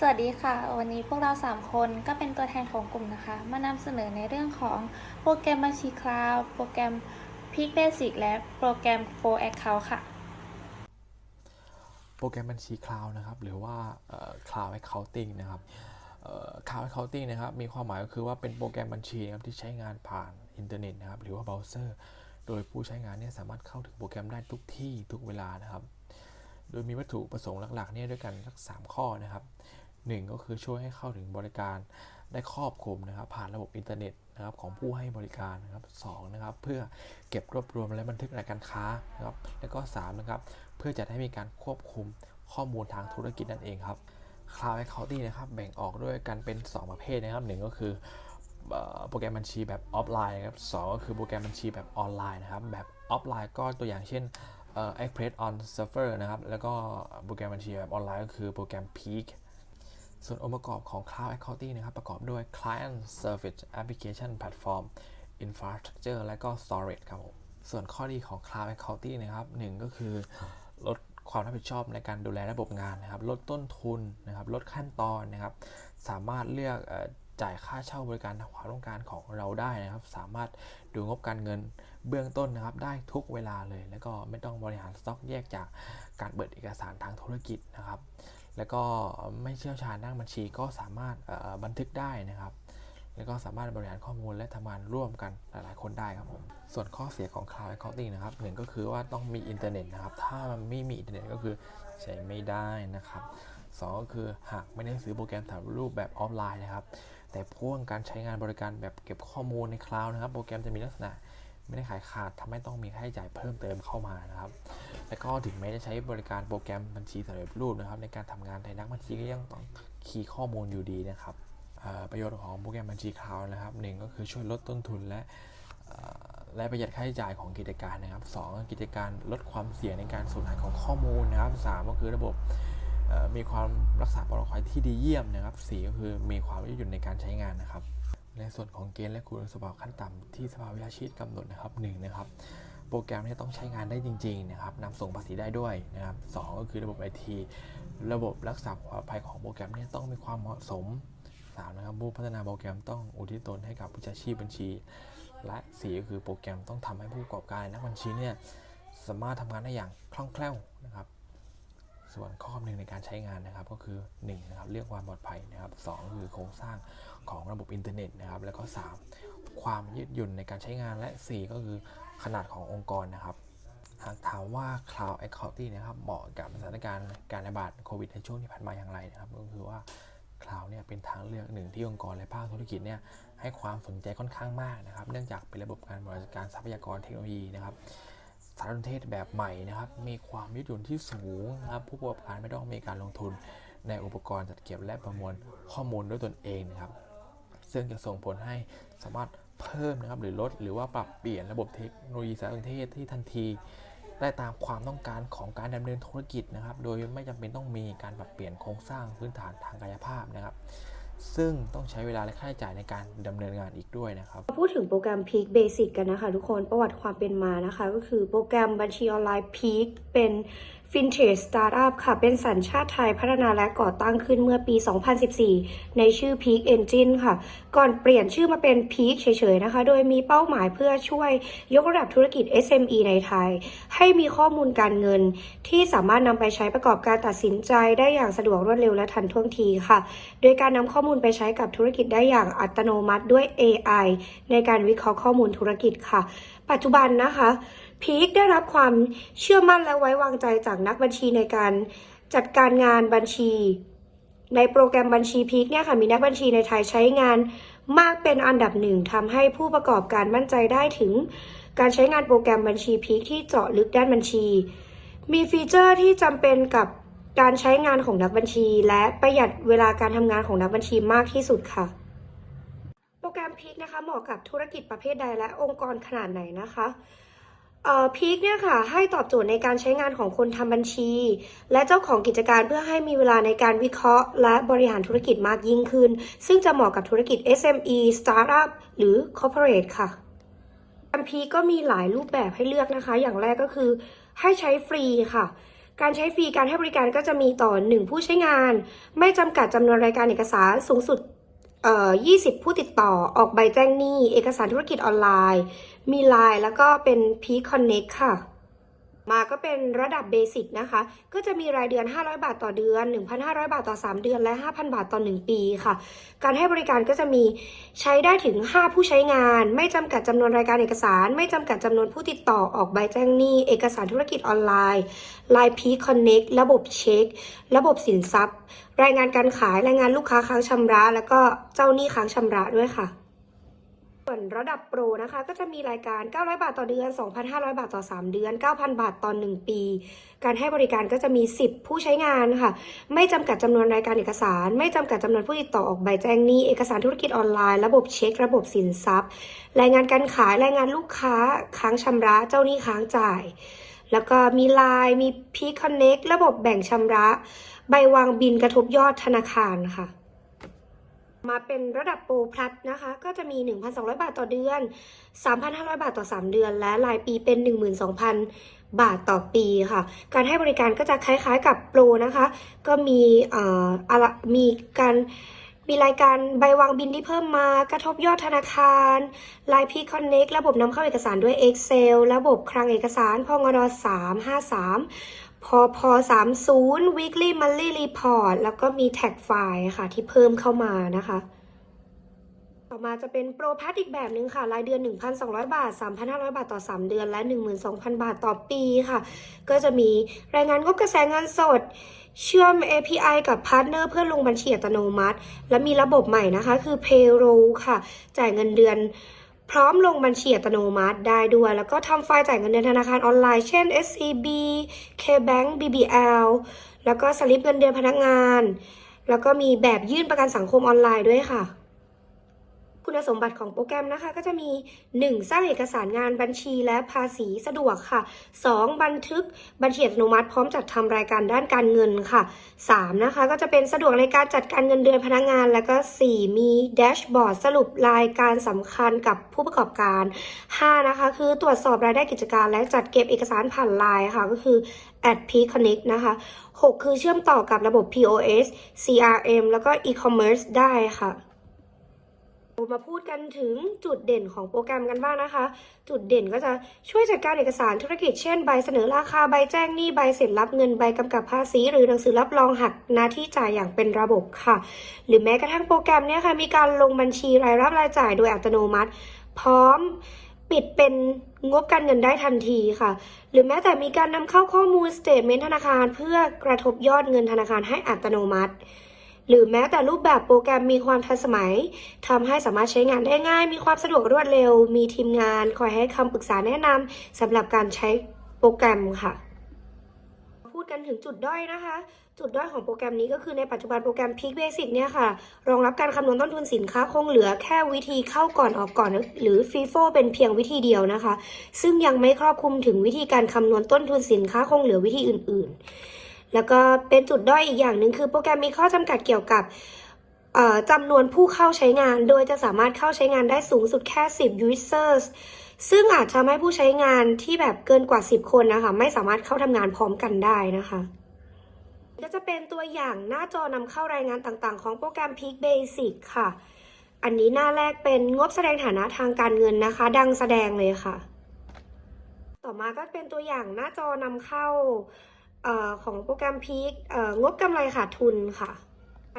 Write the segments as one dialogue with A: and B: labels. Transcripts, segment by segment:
A: สวัสดีค่ะ วันนี้พวกเรา 3 คนก็เป็นตัวแทนของกลุ่มนะคะ มานำเสนอในเรื่องของโปรแกรมบัญชีคลาวด์โปรแกรม Peak Basic และโปรแกรม For Account ค่ะ
B: โปรแกรมบัญชีคลาวด์นะครับ หรือว่า Cloud Accounting นะครับ Cloud Accounting นะครับ มีความหมายก็คือว่าเป็นโปรแกรมบัญชีนะครับที่ใช้งานผ่านอินเทอร์เน็ตนะครับ หรือว่าเบราว์เซอร์ โดยผู้ใช้งานเนี่ยสามารถเข้าถึงโปรแกรมได้ทุกที่ทุกเวลานะครับโดยมีวัตถุประสงค์หลักๆเนี่ยด้วยกันสัก 3 ข้อนะครับ 1 ก็คือช่วยให้เข้าถึงบริการได้ครอบคลุมนะครับ ผ่านระบบอินเทอร์เน็ตนะครับของผู้ให้บริการนะครับสองนะครับ เพื่อเก็บรวบรวมและบันทึกรายการค้านะครับ แล้วก็3นะครับ เพื่อจะให้มีการควบคุมข้อมูลทางธุรกิจนั่นเองครับ Cloud Accounting นะครับแบ่งออกด้วยกันเป็น 2 ประเภทนะครับหนึ่งก็คือโปรแกรมบัญชีแบบออฟไลน์นะครับสองก็คือโปรแกรมบัญชีแบบออนไลน์นะครับ แบบออฟไลน์ก็ตัวอย่างเช่นเอ่อ Express on Server นะครับ แล้วก็โปรแกรมบัญชีแบบออนไลน์ก็คือโปรแกรม Peak ส่วนองค์ประกอบของ Cloud Accounting นะครับ ประกอบด้วย Client Service Application Platform Infrastructure และก็ Storage ครับผม ส่วนข้อดีของ Cloud Accounting นะครับหนึ่งก็คือลดความรับผิดชอบในการดูแลระบบงานนะครับ ลดต้นทุนนะครับ ลดขั้นตอนนะครับ สามารถเลือกจ่ายค่าเช่าบริการตามความต้องการของเราได้นะครับ สามารถดูงบการเงินเบื้องต้นนะครับ ได้ทุกเวลาเลย แล้วก็ไม่ต้องบริหารสต็อกแยกจากการเปิดเอกสารทางธุรกิจนะครับ แล้วก็ไม่เชี่ยวชาญด้านบัญชีก็สามารถบันทึกได้นะครับ แล้วก็สามารถบริหารข้อมูลและทำงานร่วมกันหลายๆ คนได้ครับผมส่วนข้อเสียของ Cloud Accounting นะครับหนึ่งก็คือว่าต้องมีอินเทอร์เน็ตนะครับ ถ้ามันไม่มีอินเทอร์เน็ตก็คือใช้ไม่ได้นะครับสองก็คือหากไม่ได้ซื้อโปรแกรมถ่ายรูปแบบออฟไลน์นะครับ แต่พ่วงการใช้งานบริการแบบเก็บข้อมูลในคลาวด์นะครับ โปรแกรมจะมีลักษณะ ไม่ได้ขายขาดทำให้ต้องมีค่าใช้จ่ายเพิ่มเติมเข้ามานะครับ และก็ถึงแม้จะใช้บริการโปรแกรมบัญชีสำเร็จรูปนะครับ ในการทำงานแต่นักบัญชีก็ยังต้องคีย์ข้อมูลอยู่ดีนะครับประโยชน์ของโปรแกรมบัญชีคลาวนะครับหนึ่งก็คือช่วยลดต้นทุนและและประหยัดค่าใช้จ่ายของกิจการนะครับสองกิจการลดความเสี่ยงในการสูญหายของข้อมูลนะครับสามก็คือระบบมีความรักษาปลอดภัยที่ดีเยี่ยมนะครับสี่ก็คือมีความยืดหยุ่นในการใช้งานนะครับ ในส่วนของเกณฑ์และคุณสมบัติขั้นต่ำที่สภาวิชาชีพกำหนดนะครับหนึ่งนะครับโปรแกรมนี่ต้องใช้งานได้จริงๆนะครับนำส่งภาษีได้ด้วยนะครับสองก็คือระบบไอทีระบบรักษาความปลอดภัยของโปรแกรมเนี่ยต้องมีความเหมาะสมสามนะครับผู้พัฒนาโปรแกรมต้องอุทิศตนให้กับวิชาชีพบัญชี และสี่ก็คือโปรแกรมต้องทำให้ผู้ประกอบการนักบัญชีเนี่ยสามารถทำงานได้อย่างคล่องแคล่วนะครับ ส่วนข้อคำนึงในการใช้งานนะครับก็คือ 1 นะครับเรื่องความปลอดภัยนะครับสองคือโครงสร้างของระบบอินเทอร์เน็ตนะครับ แล้วก็ 3 ความยืดหยุ่นในการใช้งานและ 4 ก็คือขนาดขององค์กรนะครับหากถามว่า Cloud Accounting นะครับเหมาะกับสถานการณ์การระบาดโควิดในช่วงที่ผ่านมาอย่างไรนะครับ ก็คือว่า Cloud เนี่ยเป็นทางเลือกหนึ่งที่องค์กรและภาคธุรกิจเนี่ยให้ความสนใจค่อนข้างมากนะครับ เนื่องจากเป็นระบบการบริหารจัดการทรัพยากรเทคโนโลยีนะครับ สารสนเทศแบบใหม่นะครับ มีความยืดหยุ่นที่สูงนะครับ ผู้ประกอบการไม่ต้องมีการลงทุนในอุปกรณ์จัดเก็บและประมวลข้อมูลด้วยตนเองนะครับ ซึ่งจะส่งผลให้สามารถเพิ่มนะครับหรือลด หรือว่าปรับเปลี่ยนระบบเทคโนโลยีสารสนเทศที่ทันทีได้ตามความต้องการของการดำเนินธุรกิจนะครับ โดยไม่จำเป็นต้องมีการปรับเปลี่ยนโครงสร้างพื้นฐานทางกายภาพนะครับ ซึ่งต้องใช้เวลาและค่าใช้จ่ายในการดำเนินงานอีกด้วยนะครับ
C: พูดถึงโปรแกรม Peak Basic กันนะคะ ทุกคนประวัติความเป็นมานะคะ ก็คือโปรแกรมบัญชีออนไลน์ Peak เป็น Fintech Startup ค่ะ เป็นสัญชาติไทยพัฒนาและก่อตั้งขึ้นเมื่อปี 2014 ในชื่อ Peak Engine ค่ะ ก่อนเปลี่ยนชื่อมาเป็น Peak เฉยๆนะคะ โดยมีเป้าหมายเพื่อช่วยยกระดับธุรกิจ SME ในไทย ให้มีข้อมูลการเงิน ที่สามารถนำไปใช้ประกอบการตัดสินใจได้อย่างสะดวกรวดเร็วและทันท่วงทีค่ะ โดยการนำข้อมูลไปใช้กับธุรกิจได้อย่างอัตโนมัติด้วย AI ในการวิเคราะห์ข้อมูลธุรกิจค่ะ ปัจจุบันนะคะพีคได้รับความเชื่อมั่นและไว้วางใจจากนักบัญชีในการจัดการงานบัญชี ในโปรแกรมบัญชีพีคเนี่ยค่ะมีนักบัญชีในไทยใช้งานมากเป็นอันดับหนึ่งทำให้ผู้ประกอบการมั่นใจได้ถึง การใช้งานโปรแกรมบัญชีพีคที่เจาะลึกด้านบัญชี มีฟีเจอร์ที่จำเป็นกับการใช้งานของนักบัญชี และประหยัดเวลาการทำงานของนักบัญชีมากที่สุดค่ะ โปรแกรมพีคนะคะเหมาะกับธุรกิจประเภทใดและองค์กรขนาดไหนนะคะ พีคเนี่ยค่ะให้ตอบโจทย์ในการใช้งานของคนทำบัญชี และเจ้าของกิจการเพื่อให้มีเวลาในการวิเคราะห์ และบริหารธุรกิจมากยิ่งขึ้น ซึ่งจะเหมาะกับธุรกิจ SME Startup หรือ Corporate ค่ะแอมพีก็มีหลายรูปแบบให้เลือกนะคะ อย่างแรกก็คือให้ใช้ฟรีค่ะ การใช้ฟรีการให้บริการก็จะมีต่อ 1 ผู้ใช้งาน ไม่จำกัดจำนวนรายการเอกสารสูงสุด เอ่อ20 ผู้ติดต่อออกใบแจ้งหนี้ เอกสารธุรกิจออนไลน์ มีไลน์แล้วก็เป็น P Connect ค่ะ มาก็เป็นระดับเบสิกนะคะ ก็จะมีรายเดือน 500 บาทต่อเดือน 1,500 บาทต่อ 3 เดือนและ 5,000 บาทต่อ 1 ปีค่ะ การให้บริการก็จะมีใช้ได้ถึง 5 ผู้ใช้งาน ไม่จำกัดจำนวนรายการเอกสาร ไม่จำกัดจำนวนผู้ติดต่อออกใบแจ้งหนี้ เอกสารธุรกิจออนไลน์ Line P Connect ระบบเช็ค ระบบสินทรัพย์ รายงานการขาย รายงานลูกค้าค้างชำระ แล้วก็เจ้าหนี้ค้างชำระด้วยค่ะ ส่วนระดับโปรนะคะก็จะมีรายการ 900 บาทต่อเดือน 2,500 บาทต่อ 3 เดือน 9,000 บาทต่อ 1 ปี การให้บริการก็จะมี 10 ผู้ใช้งานค่ะ ไม่จำกัดจำนวนรายการเอกสาร ไม่จำกัดจำนวนผู้ติดต่อออกใบแจ้งหนี้ เอกสารธุรกิจออนไลน์ ระบบเช็ค ระบบสินทรัพย์ รายงานการขาย รายงานลูกค้า ค้างชำระ เจ้าหนี้ค้างจ่าย แล้วก็มีไลน์มีพีคอนเน็กระบบแบ่งชำระ ใบวางบินกระทบยอดธนาคารค่ะ มาเป็นระดับโปรพลัสนะคะ ก็จะมี 1,200 บาทต่อเดือน 3,500 บาทต่อ 3 เดือน และรายปีเป็น 12,000 บาทต่อปีค่ะ การให้บริการก็จะคล้ายๆกับโปรนะคะ ก็มีเอ่ออะมีการมีรายการใบวางบินที่เพิ่มมากระทบยอดธนาคาร l i น์พีคอนเน็กระบบนำเข้าเอกสารด้วย Excel ระบบคลังเอกสารพงด353 พอพอ30 weekly monthly report แล้วก็มี tag file ค่ะที่เพิ่มเข้ามานะคะ ต่อมาจะเป็นโปรแพทอีกแบบหนึ่งค่ะ รายเดือน 1,200 บาท 3,500 บาทต่อ 3 เดือน และ 12,000 บาทต่อปีค่ะ ก็จะมีรายงานงบกระแสเงินสด เชื่อม API กับพาร์ทเนอร์เพื่อลงบัญชีอัตโนมัติ และมีระบบใหม่นะคะ คือ Payroll ค่ะ จ่ายเงินเดือน พร้อมลงบัญชีอัตโนมัติได้ด้วย แล้วก็ทำไฟล์จ่ายเงินเดือนธนาคารออนไลน์ เช่น SCB KBank BBL แล้วก็สลิปเงินเดือนพนักงาน แล้วก็มีแบบยื่นประกันสังคมออนไลน์ด้วยค่ะ คุณสมบัติของโปรแกรมนะคะก็จะมี 1. สร้างเอกสารงานบัญชีและภาษีสะดวกค่ะ 2. บันทึกบัญชีอัตโนมัติพร้อมจัดทำรายการด้านการเงินค่ะ 3. นะคะก็จะเป็นสะดวกในการจัดการเงินเดือนพนักงาน แล้วก็ 4. มีแดชบอร์ดสรุปรายการสำคัญกับผู้ประกอบการ 5. นะคะคือตรวจสอบรายได้กิจการ และจัดเก็บเอกสารผ่านไลน์ค่ะก็คือ at p connect นะคะ 6. คือเชื่อมต่อกับระบบ POS CRM แล้วก็ e-commerce ได้ค่ะ มาพูดกันถึงจุดเด่นของโปรแกรมกันบ้างนะคะ จุดเด่นก็จะช่วยจัดการเอกสารธุรกิจเช่นใบเสนอราคาใบแจ้งหนี้ใบเสร็จรับเงินใบกำกับภาษี หรือหนังสือรับรองหักหน้าที่จ่ายอย่างเป็นระบบค่ะ หรือแม้กระทั่งโปรแกรมเนี่ยค่ะมีการลงบัญชีรายรับรายจ่ายโดยอัตโนมัติ พร้อมปิดเป็นงบการเงินได้ทันทีค่ะ หรือแม้แต่มีการนำเข้าข้อมูลสเตทเมนต์ธนาคาร เพื่อกระทบยอดเงินธนาคารให้อัตโนมัติ หรือแม้แต่รูปแบบโปรแกรมมีความทันสมัยทำให้สามารถใช้งานได้ง่าย มีความสะดวกรวดเร็ว มีทีมงานคอยให้คำปรึกษาแนะนำสำหรับการใช้โปรแกรมค่ะ พูดกันถึงจุดด้อยนะคะจุดด้อยของโปรแกรมนี้ก็คือในปัจจุบันโปรแกรม Peak Basic เนี่ยค่ะ รองรับการคำนวณต้นทุนสินค้าคงเหลือแค่วิธีเข้าก่อนออกก่อน หรือ FIFO เป็นเพียงวิธีเดียวนะคะ ซึ่งยังไม่ครอบคลุมถึงวิธีการคำนวณต้นทุนสินค้าคงเหลือวิธีอื่น ๆ แล้วก็เป็นจุดด้อยอีกอย่างหนึ่งคือโปรแกรมมีข้อจำกัดเกี่ยวกับจำนวนผู้เข้าใช้งาน โดยจะสามารถเข้าใช้งานได้สูงสุดแค่ 10 users ซึ่งอาจทำให้ผู้ใช้งานที่แบบเกินกว่า 10 คนนะคะ ไม่สามารถเข้าทำงานพร้อมกันได้นะคะก็จะเป็นตัวอย่างหน้าจอนำเข้ารายงานต่างๆ ของโปรแกรม Peak Basic ค่ะ อันนี้หน้าแรกเป็นงบแสดงฐานะทางการเงินนะคะ ดังแสดงเลยค่ะ ต่อมาก็เป็นตัวอย่างหน้าจอนำเข้า อของโปรแกรม Peak เอ่องบกำไรขาดทุนค่ะ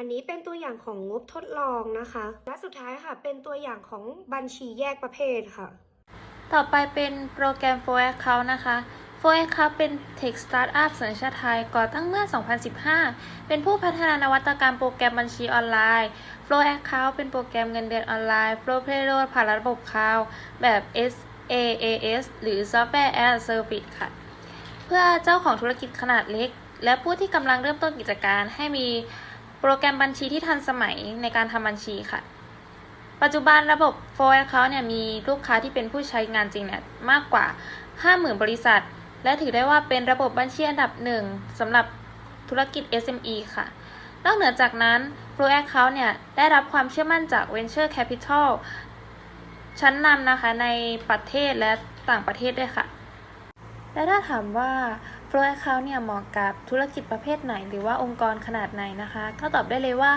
C: อันนี้เป็นตัวอย่างของงบทดลองนะคะ และสุดท้ายค่ะ เป็นตัวอย่างของบัญชีแยกประเภทค่ะ
A: ต่อไปเป็นโปรแกรม For Account นะคะ For Account เป็น Tech Startup สัญชาติไทยก่อตั้งเมื่อ 2015 เป็นผู้พัฒนานวัตกรรมโปรแกรมบัญชีออนไลน์ Flow Account เป็นโปรแกรมเงินเดือนออนไลน์ Flow Payroll ผ่านระบบคลาวด์แบบ SaaS หรือ Software as a Service ค่ะ เพื่อเจ้าของธุรกิจขนาดเล็ก และผู้ที่กำลังเริ่มต้นกิจการให้มีโปรแกรมบัญชีที่ทันสมัยในการทำบัญชีค่ะ ปัจจุบันระบบ For Account เนี่ยมีลูกค้าที่เป็นผู้ใช้งานจริงเนี่ยมากกว่า 50,000 บริษัท และถือได้ว่าเป็นระบบบัญชีอันดับหนึ่งสำหรับธุรกิจ SME ค่ะ นอกเหนือจากนั้น Flow Account เนี่ยได้รับความเชื่อมั่นจาก Venture Capital ชั้นนำนะคะในประเทศและต่างประเทศด้วยค่ะ และถ้าถามว่า Flow Account เนี่ยเหมาะกับธุรกิจประเภทไหน หรือว่าองค์กรขนาดไหนนะคะ ก็ตอบได้เลยว่า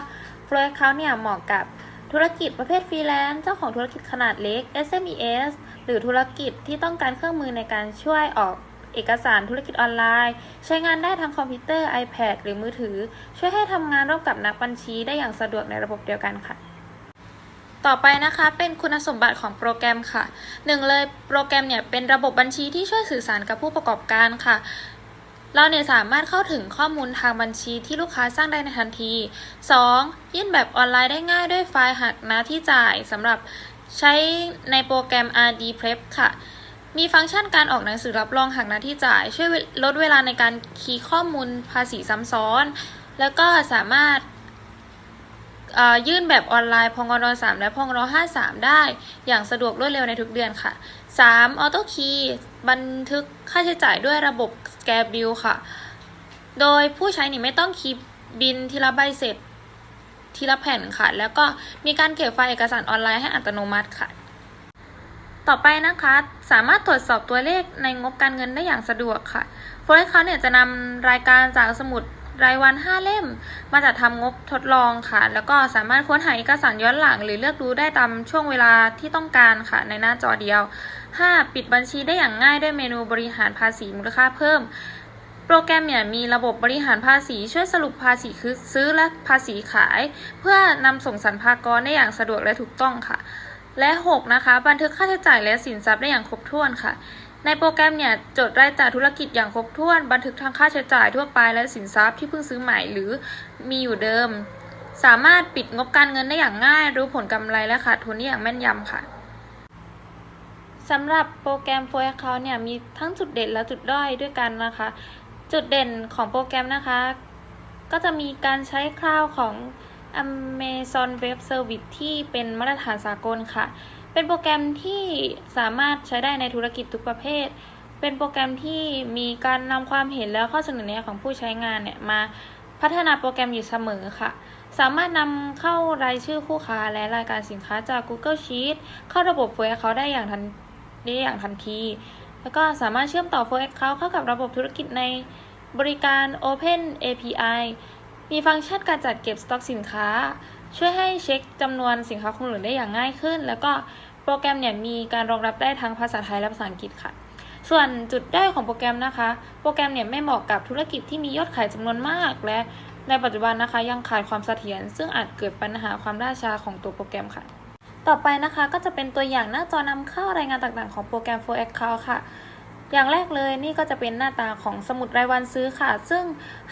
A: Flow Account เนี่ยเหมาะกับธุรกิจประเภทฟรีแลนซ์เจ้าของธุรกิจขนาดเล็ก SMEs หรือธุรกิจที่ต้องการเครื่องมือในการช่วยออกเอกสารธุรกิจออนไลน์ ใช้งานได้ทั้งคอมพิวเตอร์ iPad หรือมือถือ ช่วยให้ทำงานร่วมกับนักบัญชีได้อย่างสะดวกในระบบเดียวกันค่ะ ต่อไปนะคะเป็นคุณสมบัติของโปรแกรมค่ะหนึ่งเลยโปรแกรมเนี่ยเป็นระบบบัญชีที่ช่วยสื่อสารกับผู้ประกอบการค่ะ เราเนี่ยสามารถเข้าถึงข้อมูลทางบัญชีที่ลูกค้าสร้างได้ในทันที 2. ยื่นแบบออนไลน์ได้ง่ายด้วยไฟล์หักหน้าที่จ่ายสำหรับใช้ในโปรแกรม RD Prep ค่ะ มีฟังก์ชันการออกหนังสือรับรองหักหน้าที่จ่าย ช่วยลดเวลาในการคีย์ข้อมูลภาษีซ้ำซ้อน แล้วก็สามารถ ยื่นแบบออนไลน์พองร3และพองร53ได้ อย่างสะดวกรวดเร็วในทุกเดือนค่ะ 3. ออโต้คีย์บันทึกค่าใช้จ่ายด้วยระบบแกบิลค่ะ โดยผู้ใช้นี่ไม่ต้องคีย์บินทีละใบเสร็จทีละแผ่นค่ะ แล้วก็มีการเก็บไฟล์เอกสารออนไลน์ให้อัตโนมัติค่ะ ต่อไปนะคะ สามารถตรวจสอบตัวเลขในงบการเงินได้อย่างสะดวกค่ะโฟล์เขาเนี่ยจะนำรายการจากสมุด รายวัน 5 เล่ม มาจัดทำงบทดลองค่ะ แล้วก็สามารถค้นหาเอกสารย้อนหลัง หรือเลือกดูได้ตามช่วงเวลาที่ต้องการค่ะ ในหน้าจอเดียว 5. ปิดบัญชีได้อย่างง่ายด้วยเมนูบริหารภาษีมูลค่าเพิ่ม โปรแกรมเนี่ยมีระบบบริหารภาษีช่วยสรุปภาษีคือซื้อและภาษีขาย เพื่อนำส่งสรรพากรได้อย่างสะดวกและถูกต้องค่ะ และ 6 นะคะ บันทึกค่าใช้จ่ายและสินทรัพย์ได้อย่างครบถ้วนค่ะ ในโปรแกรมเนี่ยจดรายจ่ายธุรกิจอย่างครบถ้วน บันทึกทางค่าใช้จ่ายทั่วไปและสินทรัพย์ที่เพิ่งซื้อใหม่หรือมีอยู่เดิม สามารถปิดงบการเงินได้อย่างง่าย รู้ผลกำไรและขาดทุนได้อย่างแม่นยำค่ะสำหรับโปรแกรม For Account เนี่ยมีทั้งจุดเด่นและจุดด้อยด้วยกันนะคะ จุดเด่นของโปรแกรมนะคะ ก็จะมีการใช้คลาวของ Amazon Web Service ที่เป็นมาตรฐานสากลค่ะ เป็นโปรแกรมที่สามารถใช้ได้ในธุรกิจทุกประเภท เป็นโปรแกรมที่มีการนำความเห็นและข้อเสนอแนะของผู้ใช้งานเนี่ยมาพัฒนาโปรแกรมอยู่เสมอค่ะ สามารถนำเข้ารายชื่อคู่ค้าและรายการสินค้าจาก Google Sheet เข้าระบบ For Account ได้อย่างทันได้อย่างทันที แล้วก็สามารถเชื่อมต่อ For Account เข้ากับระบบธุรกิจในบริการ Open API มีฟังก์ชันการจัดเก็บสต็อกสินค้า ช่วยให้เช็คจำนวนสินค้าคงเหลือได้อย่างง่ายขึ้น แล้วก็โปรแกรมเนี่ยมีการรองรับได้ทั้งภาษาไทยและภาษาอังกฤษค่ะ ส่วนจุดด้อยของโปรแกรมนะคะ โปรแกรมเนี่ยไม่เหมาะกับธุรกิจที่มียอดขายจำนวนมาก และในปัจจุบันนะคะยังขาดความเสถียรซึ่งอาจเกิดปัญหาความล่าช้าของตัวโปรแกรมค่ะ ต่อไปนะคะก็จะเป็นตัวอย่างหน้าจอนำเข้ารายงานต่างๆของโปรแกรม For Account ค่ะ อย่างแรกเลยนี่ก็จะเป็นหน้าตาของสมุดรายวันซื้อค่ะ ซึ่ง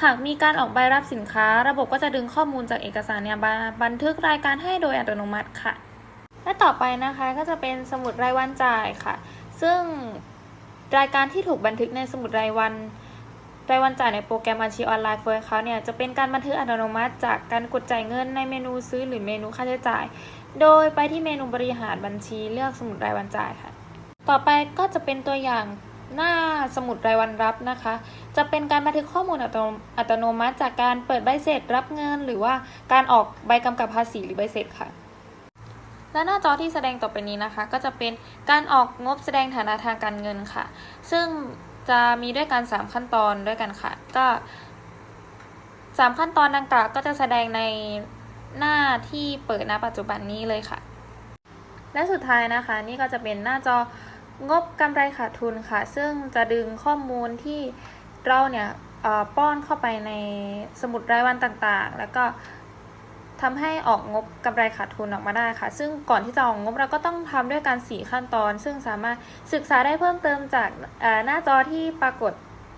A: หากมีการออกใบรับสินค้า ระบบก็จะดึงข้อมูลจากเอกสารเนี่ยบันทึกรายการให้โดยอัตโนมัติค่ะ และต่อไปนะคะก็จะเป็นสมุดรายวันจ่ายค่ะ ซึ่งรายการที่ถูกบันทึกในสมุดรายวันรายวันจ่ายในโปรแกรมบัญชีออนไลน์ For Account เนี่ยจะเป็นการบันทึกอัตโนมัติจากการกดจ่ายเงินในเมนูซื้อหรือเมนูค่าใช้จ่าย โดยไปที่เมนูบริหารบัญชีเลือกสมุดรายวันจ่ายค่ะ ต่อไปก็จะเป็นตัวอย่าง หน้าสมุดรายวันรับนะคะ จะเป็นการบันทึกข้อมูลอัตโนตโนมัติ จากการเปิดใบเสร็จรับเงิน หรือว่าการออกใบกำกับภาษีหรือใบเสร็จค่ะ และหน้าจอที่แสดงต่อไปนี้นะคะ ก็จะเป็นการออกงบแสดงฐานะทางการเงินค่ะ ซึ่งจะมีด้วยกัน3ขั้นตอนด้วยกันค่ะ ก็3ขั้นตอนดังกล่าวก็จะแสดงในหน้าที่เปิดณปัจจุบันนี้เลยค่ะ และสุดท้ายนะคะ นี่ก็จะเป็นหน้าจอ งบกำไรขาดทุนค่ะ ซึ่งจะดึงข้อมูลที่เราเนี่ยป้อนเข้าไปในสมุดรายวันต่างๆ แล้วก็ทำให้ออกงบกำไรขาดทุนออกมาได้ค่ะ ซึ่งก่อนที่จะออกงบเราก็ต้องทำด้วยการสี่ขั้นตอน ซึ่งสามารถศึกษาได้เพิ่มเติมจากหน้าจอที่ปรากฏ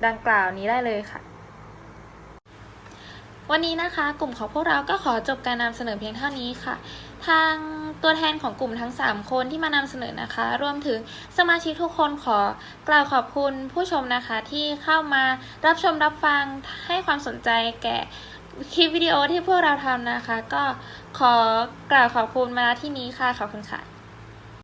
A: ดังกล่าวนี้ได้เลยค่ะ วันนี้นะคะ กลุ่มของพวกเราก็ขอจบการนำเสนอเพียงเท่านี้ค่ะ ทางตัวแทนของกลุ่มทั้ง 3 คนที่มานำเสนอนะคะ รวมถึงสมาชิกทุกคนขอกล่าวขอบคุณผู้ชมนะคะที่เข้ามารับชมรับฟังให้ความสนใจแก่คลิปวิดีโอที่พวกเราทำนะคะ ก็ขอกล่าวขอบคุณมาที่นี้ค่ะ ขอบคุณค่ะ